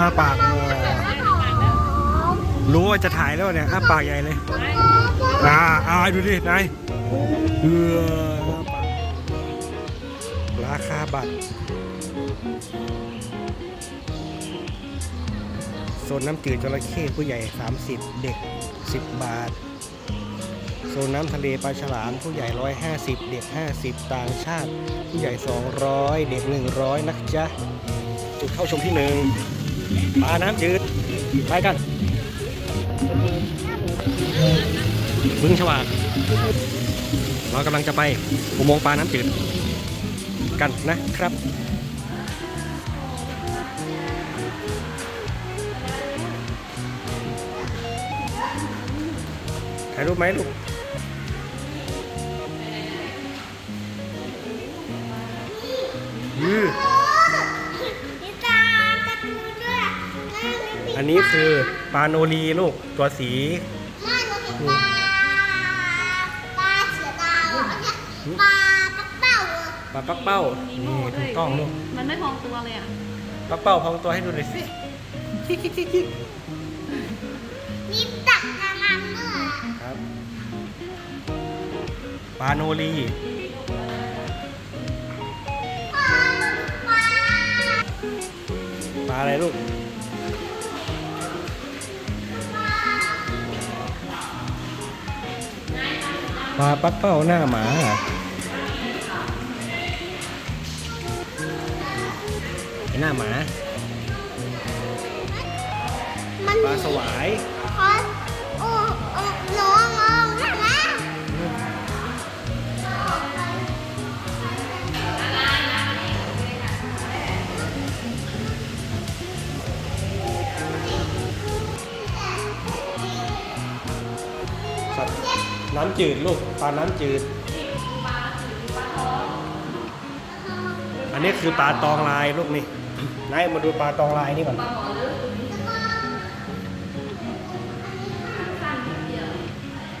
อ้าปากรู้ว่าจะถ่ายแล้วเนี่ยอ้าปากใหญ่เลยอ่าเอาดูดินายเอออ้าปากราคาบัตรโซนน้ำจืดจระเข้ผู้ใหญ่ 30 เด็ก 10 บาท โซนน้ำทะเลปลาฉลามผู้ใหญ่ 150 เด็ก 50 ต่างชาติ ผู้ใหญ่ 200 เด็ก 100 นะจ๊ะ จุดเข้าชมที่หนึ่ง ปลาน้ำจืด ไปกันบึงฉวากเรากำลังจะไปอุโมงค์ปลาน้ำจืด กันนะครับถ่ายรูปไหมลูกอือ นนี้คือปลาโนรีลูกตัวสีไม่เราเป็นปลาปลาเสือดาวอันเนี้ยปลาปักเป้าอะปลาปักเป้านี่ถูกต้องลูกมันไม่พองตัวเลยอะปักเป้าพองตัวให้ดูหน่อยสิมีตักน้ำเมื่อครับปลาโนรีปลาปลา ปลาอะไรลูก ปลาปักเป้าหน้าหมาไอ้หน้าหมา มันปลาสวาย คอส น้ำจืดลูกปลาน้ำจืด อันนี้คือปลาตองลายลูกนี่นายมาดูปลาตองลายนี่ก่อน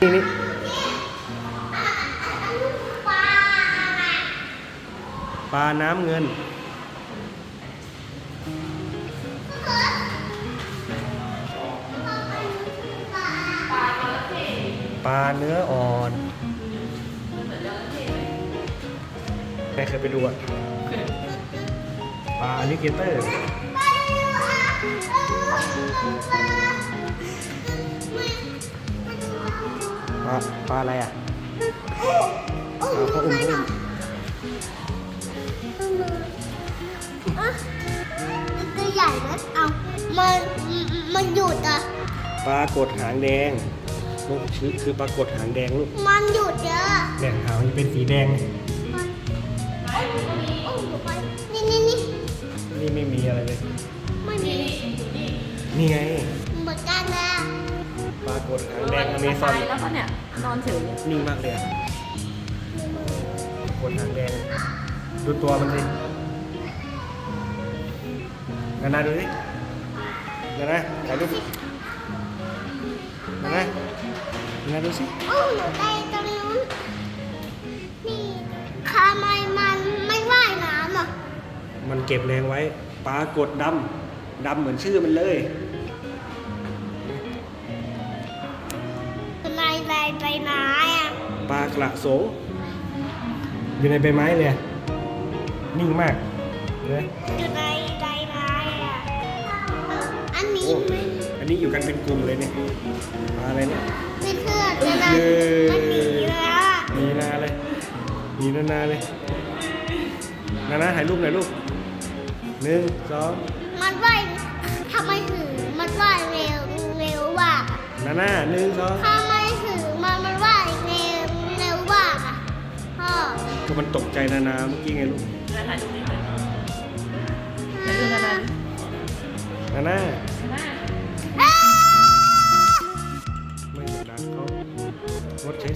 นี่นี่ปลาปลาน้ำเงิน ปลาเนื้ออ่อนใครเคยไปดูอะปลาอลิเกเตอร์ ปลาปลาอะไรอะปลาพระอุ้มพระอุ้มอะตัวใหญ่ไหมเอามันมันหยุดอะ ปลากดหางแดง ลูกชื่อคือปลากดหางแดงลูกมันหยุดเยอะแดงหางมันจะเป็นสีแดงมันโอ้ยโอ้ยอยู่ไปนี่นี่นี่นี่ไม่มีอะไรเลย ไม่มีนี่ไงเหมือนกันนะปลากดหางแดงอเมซอนตายแล้วก็เนี่ยนอนเฉยเนี่ยนิ่งมากเลยอะกดหางแดง ดูตัวมันสินานาดูสินานาถ่ายรูปนานา นานาดูสิโอ้หนูไปตรงนู้นนี่ทำไมมันไม่ว่ายน้ำอะมันเก็บแรงไว้ปลากดดำดำเหมือนชื่อมันเลยเป็นไรไรไรน้าอะปลากระสงอยู่ในใบไม้เลยอะนิ่งมากเห็นไหมอยู่ในไรน้าอะเอออันนี้โอ้ไม่อันนี้อยู่กันเป็นกลุ่มเลยเนี่ยปลาอะไรเนี่ยไม่เพื่อนนะนะเย้มันหนีแล้วอะมีนาเลยมีนานาเลยนานาถ่ายรูปหน่อยลูกหนึ่งสองมันว่ายทำไมถึงมันว่ายเร็วเร็วว่ะนานาหนึ่งสองทำไมถึงมันมันว่ายเร็วเร็วว่ะพ่อก็มันตกใจนานาเมื่อกี้ไงลูกถ่ายรูปนี้เลยถ่ายรูปนานนานาๆหน้าอ้า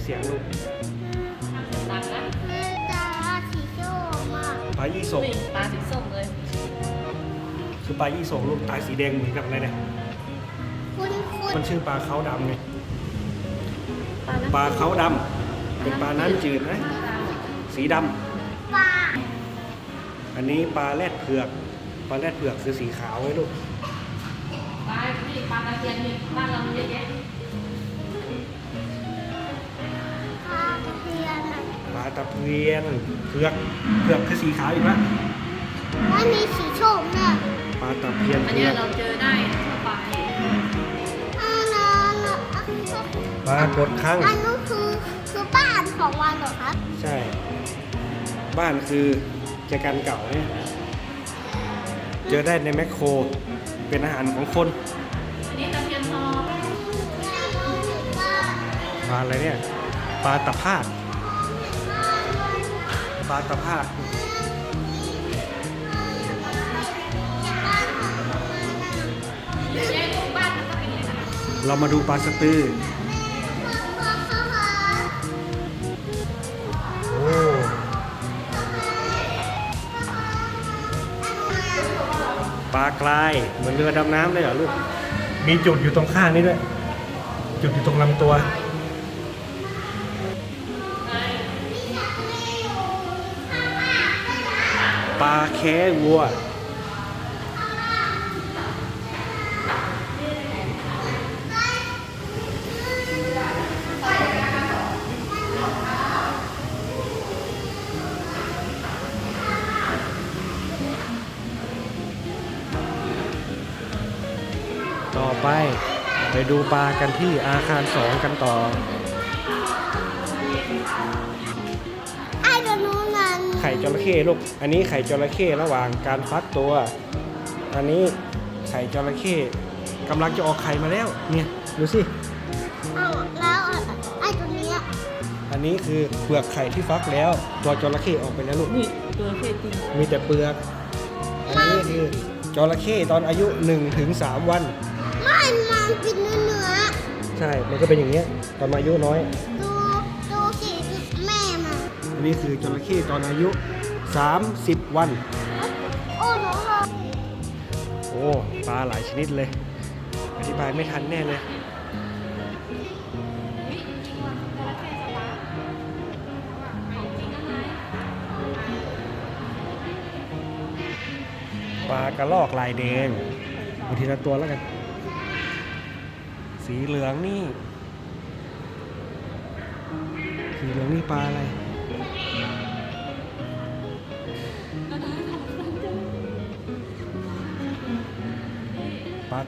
สียงลูกดังนะตาสีส้มอะปลายี่สกนี่ตาสีส้มเลยคือปลายี่สกลูกตาสีแดงเหมือนกับอะไรเนี่ยคุณคุณมันชื่อปลาเขาดำไงปลาน้ำปลาเขาดำเป็นปลาน้ำจืดนะสีดำปลาอันนี้ปลาแรดเผือกปลาแรดเผือกคือสีขาวไว้ลูกปนี่ปลาตะเพียนนี่บ้านเรามีเยอะแยะาตะเพียนเผือกเผือกคือสีขาวอีกปะแล้วมีสีชมเนี่ยปลาตะเพียนอันเผืเนี้ยอกเราเจอได้ทั่วไปอันนั้นอะอันนี้คือปลากดข้าง อันนู้นคือคือบ้านของวันเหรอครับใช่ บ้านคือแจกันเก่าเนี่ยเจอได้ในแมคโคร เป็นอาหารของคนอันนี้ตะเพียนทองปลาอะไรเนี่ย ปลาตะภาค ปลาตะภาคเยอะแยะทุกบ้าเป็นอย่างนั้นเรามาดูปลาสตือโอ้ปลากลายเหมือนเรือดำน้ำเลยเหรอลูก มีจุดอยู่ตรงข้างนี้ด้วย จุดอยู่ตรงลำตัว ปลาแค่วัวต่อไปไปดูปลากันที่อาคารสองกันต่อ จระเข้ลูก อันนี้ไข่จระเข้ระหว่างการฟักตัว อันนี้ไข่จระเข้กำลังจะออกไข่มาแล้ว เนี่ยดูสิ เอาแล้วไอ้ตัวเนี้ยอันนี้คือเปลือกไข่ที่ฟักแล้ว ตัวจระเข้ออกไปแล้วลูก นี่ตัวเพศจริงมีแต่เปลือก อันนี้คือจระเข้ตอนอายุ1ถึง3วัน ไม่มันกินเนื้อเนื้อใช่ มันก็เป็นอย่างเงี้ยตอนอายุน้อยดูดูสิแม่มัน อันนี้คือจระเข้ตอนอายุ 30 วัน โอ้หนูเหรอโอ้ปลาหลายชนิดเลย อธิบายไม่ทันแน่เลย ปลากระลอกลายแดงเอาทีละตัวแล้วกัน สีเหลืองนี่ สีเหลืองนี่ปลาอะไร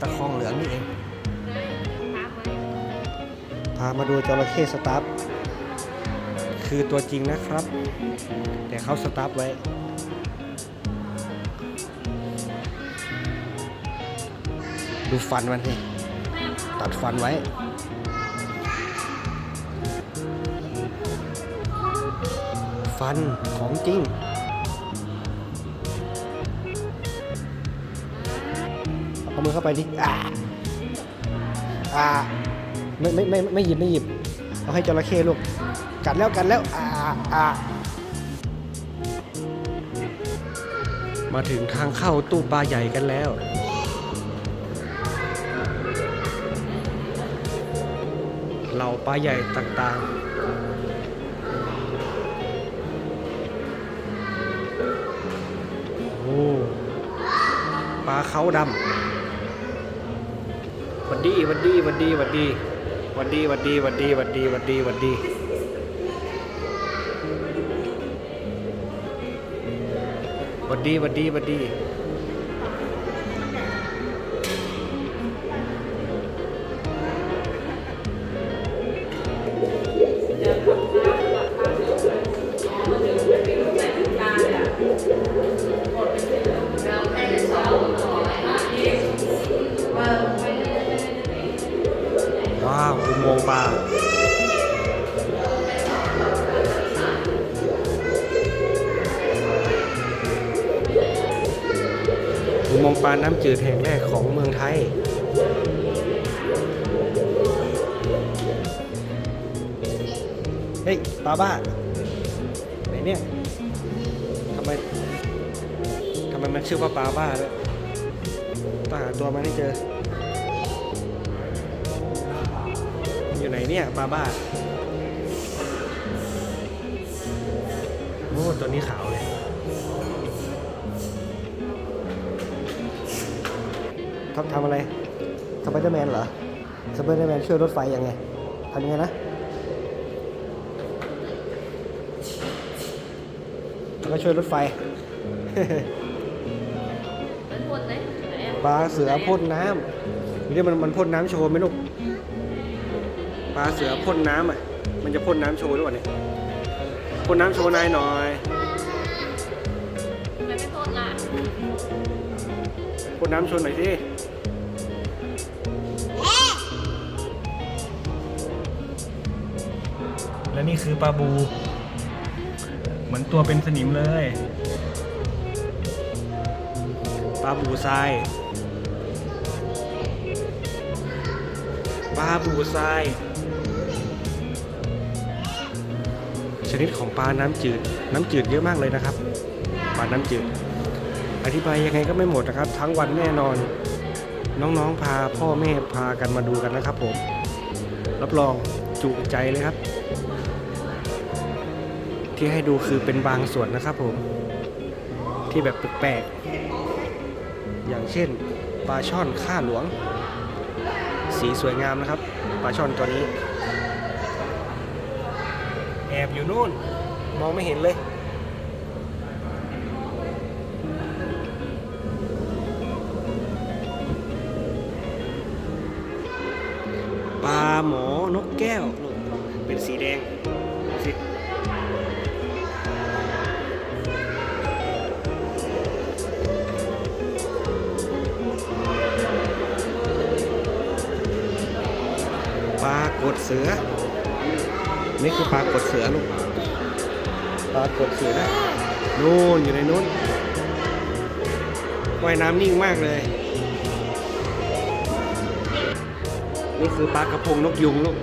ตะคองเหลืองนี่เอง พามาดูจระเข้สตาร์คือตัวจริงนะครับ แต่เขาสตาร์ไว้ ดูฟันมันสิตัดฟันไว้ฟันของจริง เอามือเข้าไปดิอ่าอ่าไม่ไม่ไม่ไม่หยิบไม่หยิบ เอาให้จระเข้ลูก กัดแล้วกัดแล้วอ่าอ่ามาถึงทางเข้าตู้ปลาใหญ่กันแล้วเหล่าปลาใหญ่ต่างๆโอ้ปลาเขาดำ วัดดีวัดดีวัดดีวัดดีวัดดีวัดดีวัดดีวัดดีวัดดีวัดดีวัดดีวัดดีวัดดี น้ำจืดแห่งแรกของเมืองไทย เฮ้ยปลาบ้าไหนเนี่ยทำไมทำไมมันชื่อว่าปลาบ้าด้วยต้องหาตัวมันให้เจอ อยู่ไหนเนี่ยปลาบ้าโอ้ตัวนี้ขาวเลย ทำทำอะไรสไปเดอร์แมนเหรอสไปเดอร์แมนช่วยรถไฟยังไงทำยังไงนะแล้วก็ช่วยรถไฟเป็นคนไหนไหนอะปลาเสือพ่นน้ำนี่มันมันพ่นน้ำโชว์ไหมลูกปลาเสือพ่นน้ำอะ มันจะพ่นน้ำโชว์หรือเปล่าเนี่ยพ่นน้ำโชว์นายหน่อยทำไมไม่โทษล่ะพ่นน้ำโชว์หน่อยสิ และนี่คือปลาบู เหมือนตัวเป็นสนิมเลยปลาบูทรายปลาบูทรายชนิดของปลาน้ำจืด น้ำจืดเยอะมากเลยนะครับปลาน้ำจืด อธิบายยังไงก็ไม่หมดนะครับ ทั้งวันแน่นอน น้องๆพาพ่อแม่พากันมาดูกันนะครับผม รับรองจุใจเลยครับ ที่ให้ดูคือเป็นบางส่วนนะครับผม ที่แบบแปลกๆอย่างเช่นปลาช่อนข้าหลวง สีสวยงามนะครับปลาช่อนตัวนี้ แอบอยู่นู่น มองไม่เห็นเลยปลาหมอนกแก้ว เป็นสีแดงสิ กดเสือ นี่คือปลากดเสือลูก ปลากดเสือนะนู่นอยู่ในนู้นว่ายน้ำนิ่งมากเลย นี่คือปลากระพงนกยุงลูก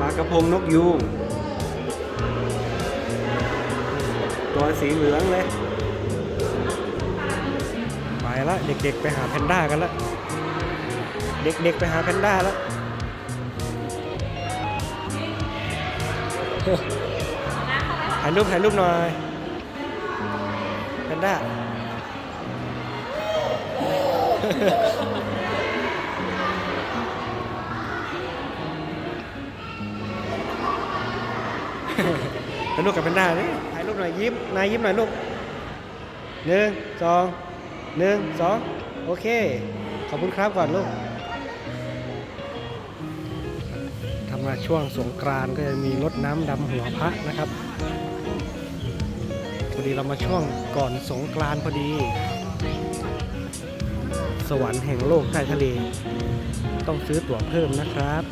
ปลากระพงนกยุง ตัวสีเหลืองเลย ไปละเด็กๆไปหาแพนด้ากันละ เด็กๆไปหาแพนด้าแล้ว ถ่ายรูปถ่ายรูปหน่อยแพนด้าถ่ายรูปกับแพนด้าดิถ่ายรูปหน่อยยิ้มนายยิ้มหน่อยลูกหนึ่งสองหนึ่งสองโอเค ขอบคุณครับก่อนลูก ช่วงสงกรานก็จะมีรถน้ำดำหัวพระนะครับพอดีเรามาช่วงก่อนสงกรานพอดี สวรรค์แห่งโลกใต้ทะเล ต้องซื้อตั๋วเพิ่มนะครับ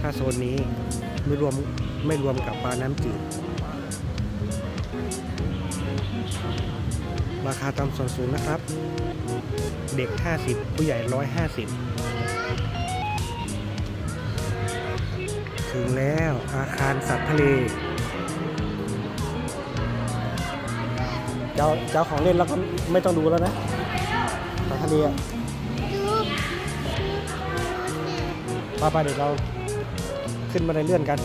ถ้าโซนนี้ไม่รวมไม่รวมกับปลาน้ำจืดราคาตามส่วนสูงนะครับ เด็ก 50 ผู้ใหญ่ 150 ถึงแล้วอาคารสัตว์ทะเล เจ้าเจ้าของเล่นแล้วก็ไม่ต้องดูแล้วนะสัตว์ทะเลอะป้าป้าเดี๋ยวเราขึ้นมาในเลื่อนกัน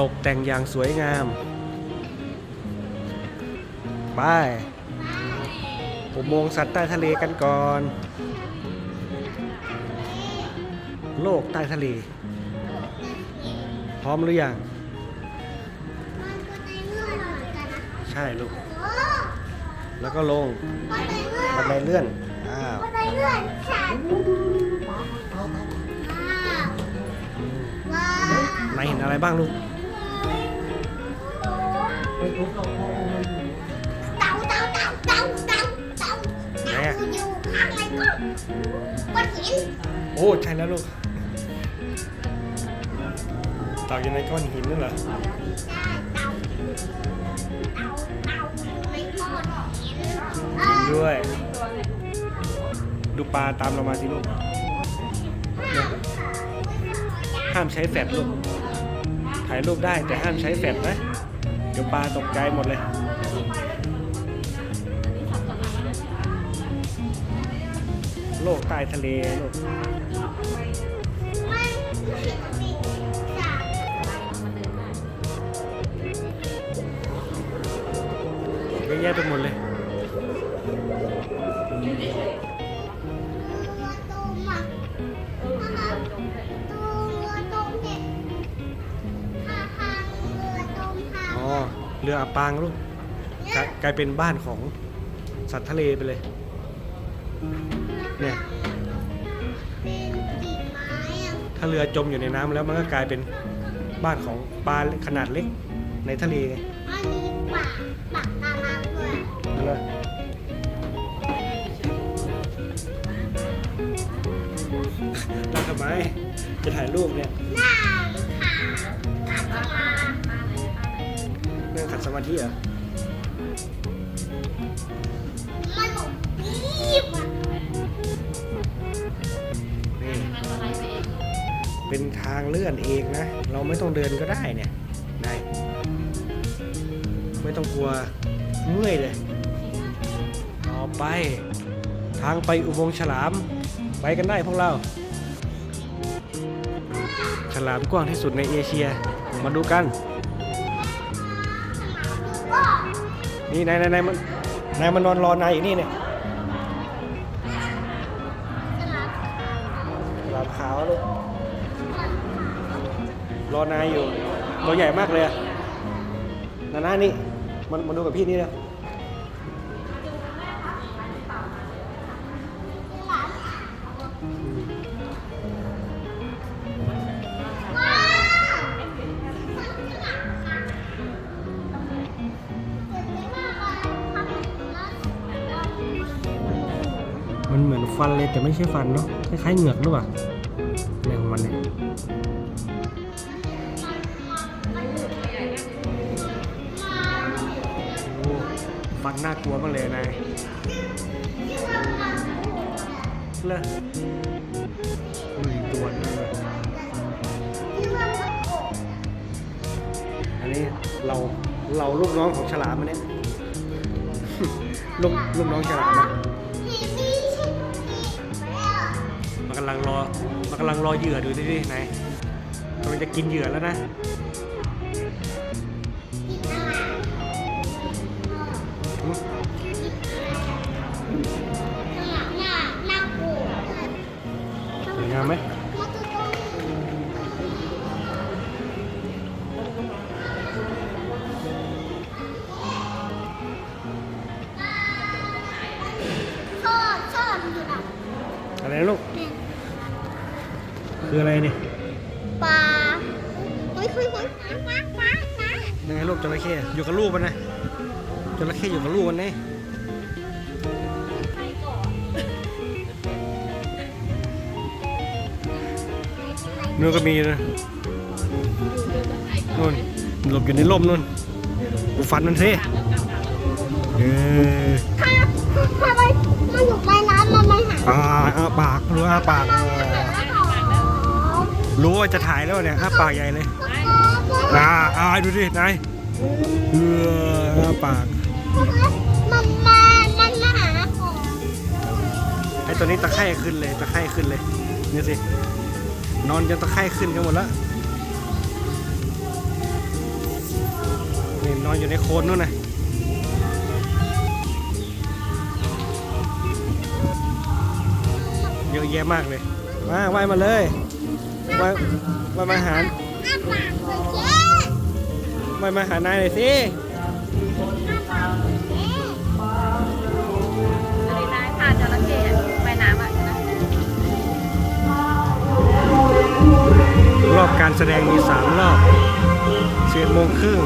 ตกแต่งอย่างสวยงาม ไปอุโมงค์สัตว์ใต้ทะเลกันก่อน โลกใต้ทะเล พร้อมหรือยังใช่ลูก แล้วก็ลงบันไดเลื่อนอ้าวบันไดเลื่อนค่ะว้าวนายเห็นอะไรบ้างลูกเต่าเต่าเต่าเต่าเต่าเต่าไหนอะคือยู่ข้างอะไรก็ก้อนหินโอ้ ใช่แล้วลูก ต่าอยู่ในก้อนหินนั่นเหรอใช่เต่าเต่าเต่าในก้อนหินเอจริงอด้วย ดูปลาตามเรามาสิลูก ห้ามใช้แฟลชลูก ถ่ายรูปได้แต่ห้ามใช้แฟลชนะ เดี๋ยวปลาตกใจหมดเลยโลกใต้ทะเลลูก เยอะแยะไปหมดเลยอยู่เฉยตัวตมอะๆเออเรือจมเลยตัวตมเนี่ยพาพาเรือตมพาอ๋อเรืออับปางลูกกลายกลายเป็นบ้านของสัตว์ทะเลไปเลย เนี่ยเป็นกิ่งไม้อะถ้าเรือจมอยู่ในน้ำแล้วมันก็กลายเป็นบ้านของปลาขนาดเล็ก ในทะเลไงอันนี้ปากปากตาลังด้วยนั่นเลยเราทำไมจะถ่ายรูปเนี่ยหน้าขาวขาดตาเรื่องขัดสมาธิเหรอมันหลงปีบอะนี่มันอะไรไปเองเป็นทางเลื่อนเองนะ เราไม่ต้องเดินก็ได้เนี่ยนาย ไม่ต้องกลัวเมื่อยเลย ต่อไป ทางไปอุโมงค์ฉลาม ไปกันได้พวกเรา ฉลามกว้างที่สุดในเอเชีย มาดูกัน นี่นายนายนายมันนายมันนอนรอนายอยู่นี่เนี่ยสลับฉลามขาวลูกรอนายอยู่ตัวใหญ่มากเลยอะนานานี่ มันมาดูกับพี่นี่เลยมันเหมือนฟันเลยแต่ไม่ใช่ฟันเนาะคล้ายๆเหงือกหรือเปล่า นี้เราเราลูกน้องของฉลามอันเนี้ยลูกลูกน้องฉลามนะมันกำลังรอมันกำลังรอเหยื่อดูดิดิไหนกำลังจะกินเหยื่อแล้วนะ อบอยู่นะอะไรนะลูก คืออะไรเนี่ยปลาเฮ้ยเฮ้ยเฮ้ยน้ำน้ำน้ำยังไงลูกจระเข้อยู่กับลูกมันนะจระเข้อยู่กับลูกมันนี่นู่นก็มีนะนู่นหลบอยู่ในร่มนู่นดูฟันมันสิเออถ้าถ้าไปมันอยู่ในน้ำมันไม่หาย อ่าอ้าปากรู้อ้าปากเออรู้ว่าจะถ่ายแล้วเนี่ยอ้าปากใหญ่เลยอ่าอ่าดูดินายเอออ้าปากมันมามันมาหาของไอ้ตัวนี้ตะไคร่ขึ้นเลยตะไคร่ขึ้นเลยนี่สินอนจนตะไคร่ขึ้นกันหมดแล้วนี่นอนอยู่ในโคนนู่นนะ เยอะแยะมากเลย มาว่ายมาเลยว่ายว่ายมาหาอ้าปากเลยเจ๊ว่ายมาหานายหน่อยสิ อ้าปากเลยเจ๊อันนี้นายพาจระเข้ไปน้ำอะนะรอบการแสดงมีสามรอบเอ็ดโมงครึ่ง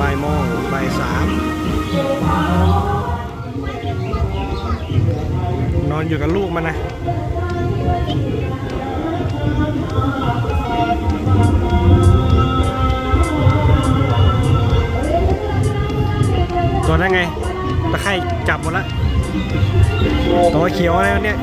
บ่ายโมงบ่ายสามนอนอยู่กับลูกมันนะ ตัวนั้นไงตะไคร่จับหมดละตัวเขียวอะไรวเนี่ย